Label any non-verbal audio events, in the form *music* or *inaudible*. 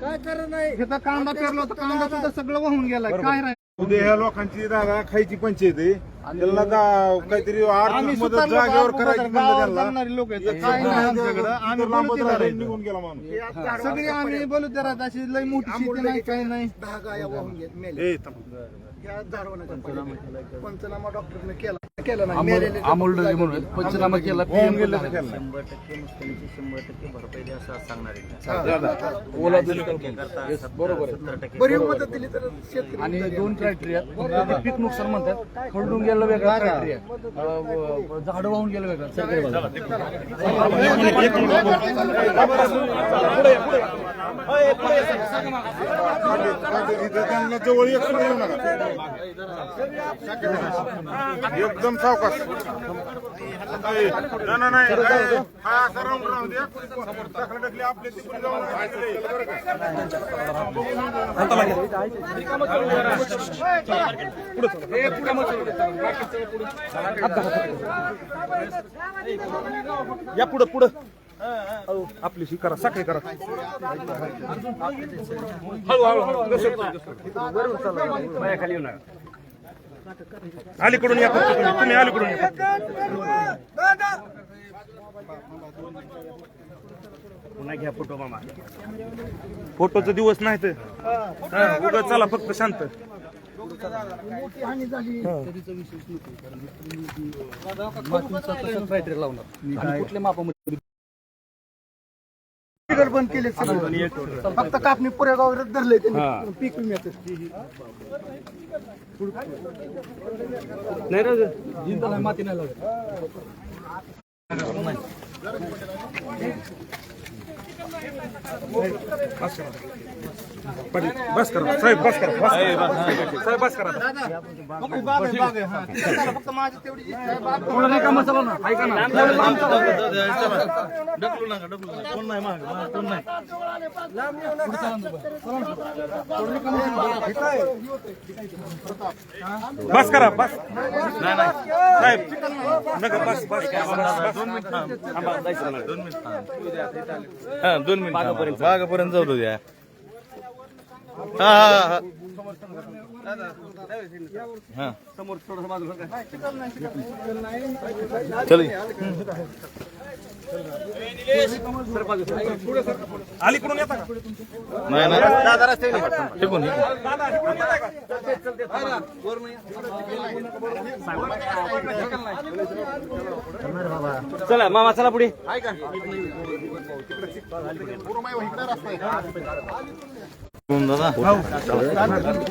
काय कारण नाही. इथं कांदा पेरला होता कांदा सुद्धा सगळं वाहून गेला. काय उद्या ह्या लोकांची दादा खायची पंचायत आहे. त्यांना काहीतरी आर्थिक आम्ही मदत जागेवर करायची गावात म्हणलं त्यांना. जाणारी लोक आहेत. एक काय नाही शब्द आमच्याकडं. आम्ही इथं लांबच बलुतेदार राहिलं, आहेत. निघून गेला माणूस. सगळी आम्ही बलुतेदारात अशी लई मोठी शेती नाही काही नाही. दहा गाया वाहून घेत मेले. ए, थांब. या दारवानाच्या पलीकडे. पंचनामा डॉक्टरने केला. केला नाही. मेलेले अमोल डोळे म्हणून पंचनामा केला वाहून गेलं तर केलं नाही. शंभर टक्के नुकसानीची शंभर टक्के भरपाई द्या असं आज सांगणार आहे. ओला बरोबर सत्तर टक्के बरी मदत दिली तर शेतकरी आणि दोन क्रायटेरिया पीक नुकसान म्हणतात खरडून गेलं वेगळा क्रायटेरिया झाडं वाहून गेलं वेगळं जवळ एकदम सावकाश नाही, नाही, नाही, या पुढं पुढं. आपली ही करा साखळी करा. अलीकडून या फक्त तुम्ही. तुम्ही अलीकडून या पुन्हा घ्या फोटो मामा. फोटोचा दिवस नाही तर. उगा चला फक्त शांत. मोठी हानी झाली क्रायटेरिया लावणार आणि कुठल्या मापामध्ये बिगर बंद केले फक्त कापणी पुऱ्या धरले त्यांनी पीक विम्याचं नाही रे माती नाही लागत. बस करा साहेब बस करा बस करा. साहेब बस करा हा. चला, फक्त माझी तेवढी जी आहे, बाग थोडं नाही कामं चालू ना ऐका ना बस करा बस नाही नाही साहेब नका बस बस दोन मिनिट *laughs* बागापर्यंत जाऊ द्या. हा हा हा. हा. चल. अलीकडून येता का? नाही नाही. टिकून चला मामा चला पुढे. दादा